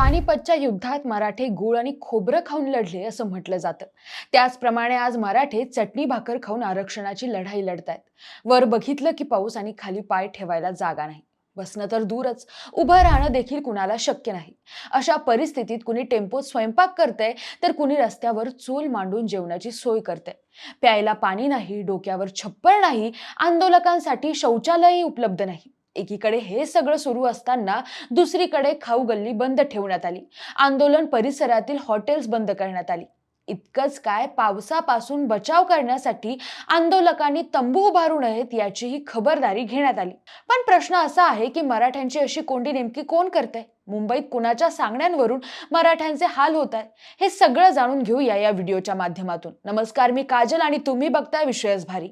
पानिपतच्या युद्धात मराठे गुळ आणि खोबरं खाऊन लढले असं म्हटलं जातं. त्याचप्रमाणे आज मराठे चटणी भाकर खाऊन आरक्षणाची लढाई लढतायत. वर बघितलं की पाऊस आणि खाली पाय ठेवायला जागा नाही. बसणं तर दूरच. उभं राहणं देखील कुणाला शक्य नाही. अशा परिस्थितीत कुणी टेम्पोत स्वयंपाक करतंय तर कुणी रस्त्यावर चूल मांडून जेवणाची सोय करते प्यायला पाणी नाही डोक्यावर छप्पर नाही आंदोलकांसाठी शौचालयही उपलब्ध नाही. एकीकडे हे सगळं सुरू असताना दुसरीकडे खाऊ गल्ली बंद ठेवण्यात आली. आंदोलन परिसरातील हॉटेल्स बंद करण्यात आली. इतकंच काय पावसापासून बचाव करण्यासाठी आंदोलकांनी तंबू उभारू नयेत याचीही खबरदारी घेण्यात आली. पण प्रश्न असा आहे की मराठ्यांची अशी कोंडी नेमकी कोण करते मुंबईत कुणाच्या सांगण्यांवरून मराठ्यांचे हाल होत आहेत हे सगळं जाणून घेऊया या व्हिडिओच्या माध्यमातून. नमस्कार मी काजल आणि तुम्ही बघताय विषयच भारी.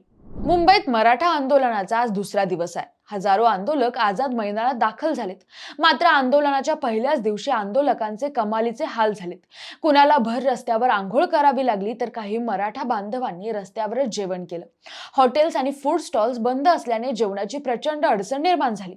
मुंबईत मराठा आंदोलनाचा आज दुसरा दिवस आहे. हजारो आंदोलक आझाद मैदानात दाखल झालेत. मात्र आंदोलनाच्या पहिल्याच दिवशी आंदोलकांचे कमालीचे हाल झालेत. कुणाला भर रस्त्यावर आंघोळ करावी लागली तर काही मराठा बांधवांनी रस्त्यावरच जेवण केलं. हॉटेल्स आणि फूड स्टॉल्स बंद असल्याने जेवणाची प्रचंड अडचण निर्माण झाली.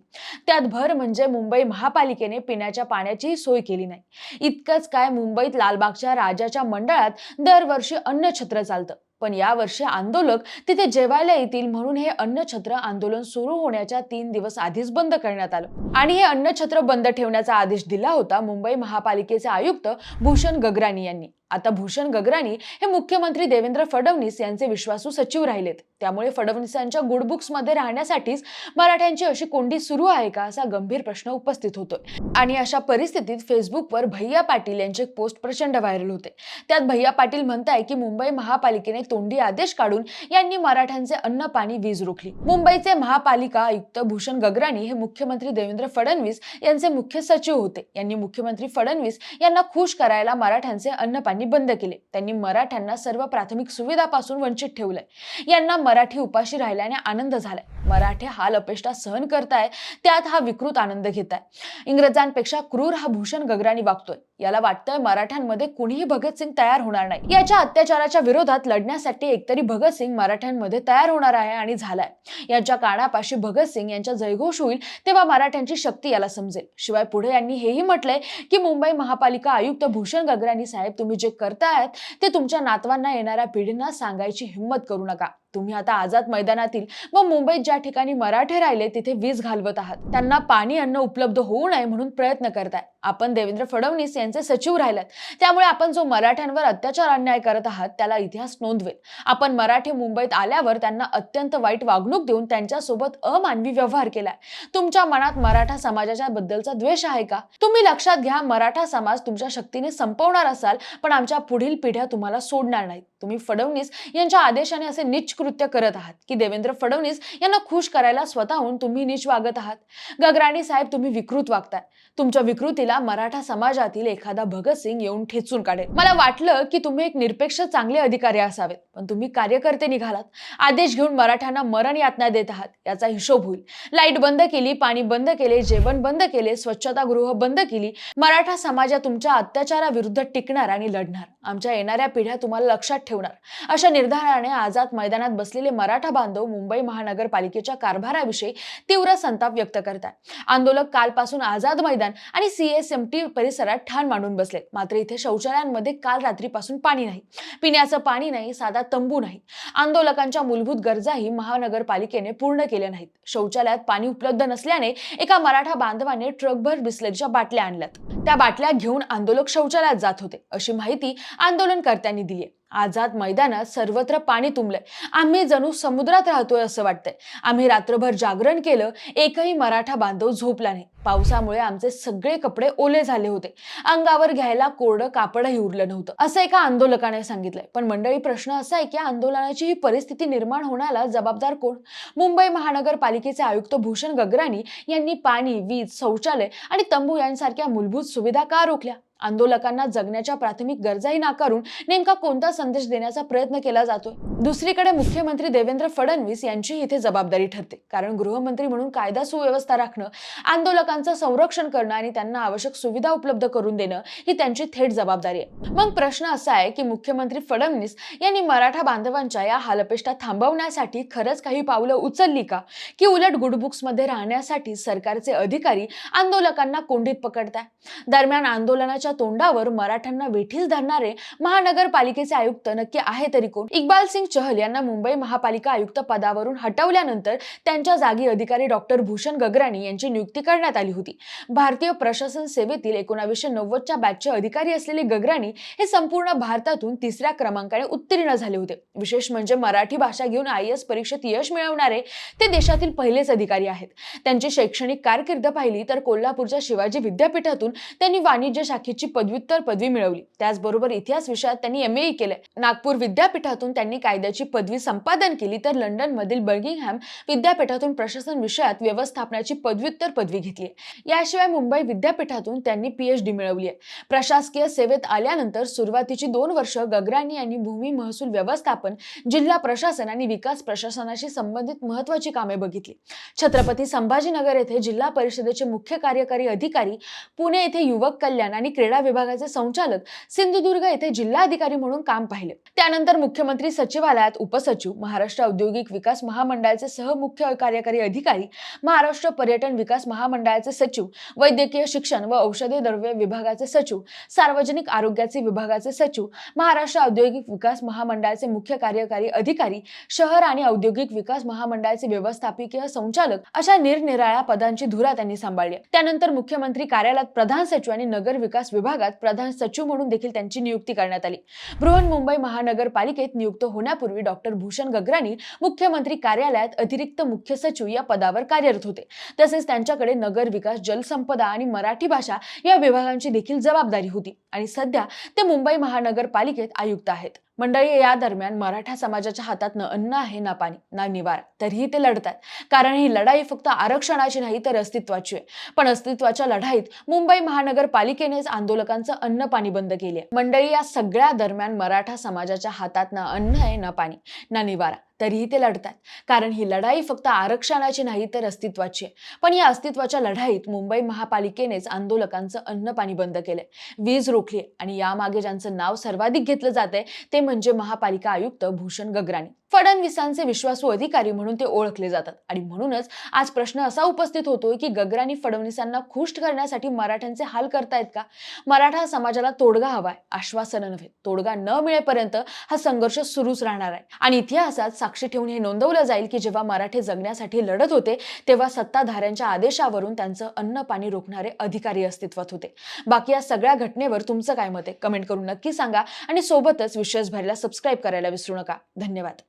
त्यात भर म्हणजे मुंबई महापालिकेने पिण्याच्या पाण्याचीही सोय केली नाही. इतकंच काय मुंबईत लालबागच्या राजाच्या मंडळात दरवर्षी अन्नछत्र चालतं. पण यावर्षी आंदोलक तिथे जेवायला येतील म्हणून हे अन्नछत्र आंदोलन सुरू होण्याच्या तीन दिवस आधीच बंद करण्यात आलं. आणि हे अन्नछत्र बंद ठेवण्याचा आदेश दिला होता मुंबई महापालिकेचे आयुक्त भूषण गगराणी यांनी. आता भूषण गगराणी हे मुख्यमंत्री देवेंद्र फडणवीस यांचे विश्वासू सचिव राहिलेत. त्यामुळे फडणवीसांच्या गुडबुक्समध्ये राहण्यासाठीच मराठ्यांची अशी कोंडी सुरू आहे का असा गंभीर प्रश्न उपस्थित होतोय. आणि अशा परिस्थितीत फेसबुकवर भैया पाटील यांचे एक पोस्ट प्रचंड व्हायरल होते. त्यात भैया पाटील म्हणताय की मुंबई महापालिकेने तोंडी आदेश काढून यांनी मराठ्यांचे अन्न पाणी वीज रोखली. मुंबईचे महापालिका आयुक्त भूषण गगराणी हे मुख्यमंत्री देवेंद्र फडणवीस यांचे मुख्य सचिव होते. यांनी मुख्यमंत्री फडणवीस यांना खुश करायला मराठ्यांचे अन्न पाणी बंद केले. त्यांनी मराठ्यांना सर्व प्राथमिक सुविधापासून वंचित ठेवलंय. यांना मराठी उपाशी राहिल्याने आनंद झालाय. मराठे हाल अपेष्टा सहन करताय त्यात हा विकृत आनंद घेताय. इंग्रजांपेक्षा क्रूर हा भूषण गगराणी वागतोय. याला वाटतंय मराठ्यांमध्ये कुणीही भगतसिंग तयार होणार नाही. याच्या अत्याचाराच्या विरोधात लढण्यासाठी एकतरी भगतसिंग मराठ्यांमध्ये तयार होणार आहे आणि झालाय. यांच्या कानापाशी भगतसिंग यांच्या जयघोष होईल तेव्हा मराठ्यांची शक्ती याला समजेल. शिवाय पुढे यांनी हेही म्हटलंय की मुंबई महापालिका आयुक्त भूषण गगरानी साहेब तुम्ही जे करतायत ते तुमच्या नातवांना येणाऱ्या पिढींना सांगायची हिंमत करू नका. तुम्ही आता आझाद मैदानातील व मुंबईत ज्या ठिकाणी मराठे राहिले तिथे वीज घालवत आहात. त्यांना पाणी अन्न उपलब्ध होऊ नये म्हणून प्रयत्न करताय. आपण देवेंद्र फडणवीस यांचे सचिव राहिलात. त्यामुळे आपण जो मराठ्यांवर अत्याचार अन्याय करत आहात त्याला इतिहास नोंदवेल. आपण मराठी मुंबईत आल्यावर त्यांना अत्यंत वाईट वागणूक देऊन त्यांच्यासोबत अमानवी व्यवहार केलाय. तुमच्या मनात मराठा समाजाच्या बद्दलचा द्वेष आहे का? तुम्ही लक्षात घ्या मराठा समाज तुमच्या शक्तीने संपवणार असाल पण आमच्या पुढील पिढ्या तुम्हाला सोडणार नाहीत. तुम्ही फडणवीस यांच्या आदेशाने असे निच कृत्य करत आहात की देवेंद्र फडणवीस यांना खुश करायला स्वतःहून तुम्ही नीच वागत आहात. गगराणी साहेब तुम्ही विकृत वागताय. तुमच्या विकृतीला मराठा समाजातील एखादा भगतसिंग येऊन ठेचून काढेल. मला वाटलं की तुम्ही एक निरपेक्ष चांगले अधिकारी असावेत पण तुम्ही कार्यकर्ते निघालात. आदेश घेऊन मराठ्यांना मरण यातना देत आहात याचा हिशोब होईल. लाइट बंद केली पाणी बंद केले जेवण बंद केले स्वच्छतागृह बंद केली मराठा समाज तुमच्या अत्याचाराविरुद्ध टिकणार आणि लढणार. आमच्या येणाऱ्या पिढ्या तुम्हाला लक्षात ठेवणार. अशा निर्धाराने आझाद मैदानात बसलेले मराठा बांधव मुंबई महानगरपालिकेच्या कारभाराविषयी तीव्र संताप व्यक्त करतात आंदोलक कालपासून आझाद मैदान आणि सीएसएमटी परिसरात ठाण मांडून बसले. मात्र इथे शौचालयांमध्ये काल रात्रीपासून पाणी नाही. पिण्याचं पाणी नाही साधा तंबू नाही. आंदोलकांच्या मूलभूत गरजाही महानगरपालिकेने पूर्ण केल्या नाहीत. शौचालयात पाणी उपलब्ध नसल्याने एका मराठा बांधवाने ट्रकभर बिस्लरीच्या बाटल्या आणल्यात. त्या बाटल्या घेऊन आंदोलक शौचालयात जात होते अशी माहिती आंदोलनकर्त्यांनी दिली आहे. आझाद मैदानात सर्वत्र पाणी तुंबलंय. आम्ही जणू समुद्रात राहतोय असं वाटतंय. आम्ही रात्रभर जागरण केलं एकही मराठा बांधव झोपला नाही. पावसामुळे आमचे सगळे कपडे ओले झाले होते. अंगावर घ्यायला कोरडं कापडही उरलं नव्हतं. असं एका आंदोलकाने सांगितलंय. पण मंडळी प्रश्न असा आहे की आंदोलनाची ही परिस्थिती निर्माण होण्याला जबाबदार कोण? मुंबई महानगरपालिकेचे आयुक्त भूषण गगराणी यांनी पाणी वीज शौचालय आणि तंबू यांसारख्या मूलभूत सुविधा का रोखल्या? आंदोलकांना जगण्याच्या प्राथमिक गरजाही नाकारून नेमका कोणता संदेश देण्याचा प्रयत्न केला जातोय? दुसरीकडे मुख्यमंत्री देवेंद्र फडणवीस यांची इथे जबाबदारी ठरते. कारण गृहमंत्री म्हणून कायदा सुव्यवस्था राखणं आंदोलक आंदोलकांचं संरक्षण करणं आणि त्यांना आवश्यक सुविधा उपलब्ध करून देणं ही त्यांची थेट जबाबदारी आहे. मग प्रश्न असा आहे की मुख्यमंत्री फडणवीस यांनी मराठा बांधवांच्या या हालपेष्टा थांबवण्यासाठी खरंच काही पावलं उचलली का? की उलट गुडबुक्समध्ये राहण्यासाठी सरकारचे अधिकारी आंदोलकांना कोंडीत पकडताय? दरम्यान आंदोलनाच्या तोंडावर मराठ्यांना वेठीस धरणारे महानगरपालिकेचे आयुक्त नक्की आहे तरी कोण? इक्बाल सिंग चहल यांना मुंबई महापालिका आयुक्त पदावरून हटवल्यानंतर त्यांच्या जागी अधिकारी डॉक्टर भूषण गगराणी यांची नियुक्ती करण्यात आली. होती. भारतीय प्रशासन सेवेतील एकोणावीसशे नव्वदच्या बॅचचे अधिकारी असलेले गगराणी हे संपूर्ण भारतातून तिसऱ्या क्रमांकाने उत्तीर्ण झाले होते. विशेष म्हणजे मराठी भाषा घेऊन आय एस परीक्षेत यश मिळवणारे ते देशातील पहिलेच अधिकारी आहेत. त्यांची शैक्षणिक कारकीर्द पाहिली तर कोल्हापूरच्या शिवाजी विद्यापीठातून त्यांनी वाणिज्य शाखेची पदव्युत्तर पदवी मिळवली. त्याचबरोबर इतिहास विषयात त्यांनी एम ए केले नागपूर विद्यापीठातून त्यांनी कायद्याची पदवी संपादन केली तर लंडनमधील बर्गिंगहॅम विद्यापीठातून प्रशासन विषयात व्यवस्थापनाची पदव्युत्तर पदवी घेतली. आहे याशिवाय मुंबई विद्यापीठातून त्यांनी पीएचडी मिळवली आहे. प्रशासकीय सेवेत आल्यानंतर सुरुवातीची दोन वर्ष गगराणी यांनी भूमी महसूल व्यवस्थापन जिल्हा प्रशासन आणि विकास प्रशासनाशी संबंधित महत्वाची कामे बघितली. छत्रपती संभाजीनगर येथे जिल्हा परिषदेचे मुख्य कार्यकारी अधिकारी पुणे येथे युवक कल्याण आणि क्रीडा विभागाचे संचालक सिंधुदुर्ग येथे जिल्हाधिकारी म्हणून काम पाहिले. त्यानंतर मुख्यमंत्री सचिवालयात उपसचिव महाराष्ट्र औद्योगिक विकास महामंडळाचे सहमुख्य कार्यकारी अधिकारी महाराष्ट्र पर्यटन विकास महामंडळाचे विभागाचे सचिव वैद्यकीय शिक्षण व औषधी द्रव्य विभागाचे सचिव सार्वजनिक आरोग्याचे विभागाचे सचिव महाराष्ट्र औद्योगिक विकास महामंडळाचे मुख्य कार्यकारी अधिकारी शहर आणि औद्योगिक विकास महामंडळाचे व्यवस्थापकीय संचालक अशा निरनिराळ्या पदांची धुरा त्यांनी सांभाळली त्यानंतर मुख्यमंत्री कार्यालयात प्रधान सचिव आणि नगर विकास विभागात प्रधान सचिव म्हणून देखील त्यांची नियुक्ती करण्यात आली. बृहन मुंबई महानगरपालिकेत नियुक्त होण्यापूर्वी डॉक्टर भूषण गगराणी मुख्यमंत्री कार्यालयात अतिरिक्त मुख्य सचिव या पदावर कार्यरत होते. तसेच त्यांच्याकडे नगर विकास जलसंपदा आणि मराठी भाषा या विभागांची देखील जबाबदारी होती. आणि सध्या ते मुंबई महानगरपालिकेत आयुक्त आहेत. मंडळी या दरम्यान मराठा समाजाच्या हातात न अन्न आहे ना पाणी ना निवारा तरीही ते लढतात कारण ही लढाई फक्त आरक्षणाची नाही तर अस्तित्वाची आहे. पण अस्तित्वाच्या लढाईत मुंबई महानगरपालिकेनेच आंदोलकांचं अन्न पाणी बंद केले मंडळी या सगळ्या दरम्यान मराठा समाजाच्या हातात ना अन्न आहे ना पाणी ना निवारा तरीही ते लढतात कारण ही लढाई फक्त आरक्षणाची नाही तर अस्तित्वाची आहे. पण या अस्तित्वाच्या लढाईत मुंबई महापालिकेनेच आंदोलकांचं अन्न पाणी बंद केलंय. वीज रोखली आणि यामागे ज्यांचं नाव सर्वाधिक घेतलं जाते ते म्हणजे म्हणजे महापालिका आयुक्त भूषण गगराणी. फडणवीसांचे विश्वासू अधिकारी म्हणून ते ओळखले जातात. आणि म्हणूनच आज प्रश्न असा उपस्थित होतोय की गगरांनी फडणवीसांना खुश करण्यासाठी मराठ्यांचे हाल करतायत का? मराठा समाजाला तोडगा हवाय आश्वासन नव्हे. तोडगा न मिळेपर्यंत हा संघर्ष सुरूच राहणार आहे. आणि इतिहासात साक्षी ठेवून हे नोंदवलं जाईल की जेव्हा मराठे जगण्यासाठी लढत होते तेव्हा सत्ताधाऱ्यांच्या आदेशावरून त्यांचं अन्न पाणी रोखणारे अधिकारी अस्तित्वात होते. बाकी या सगळ्या घटनेवर तुमचं काय मत आहे? कमेंट करून नक्की सांगा आणि सोबतच विश्वास भरायला सबस्क्राईब करायला विसरू नका. धन्यवाद.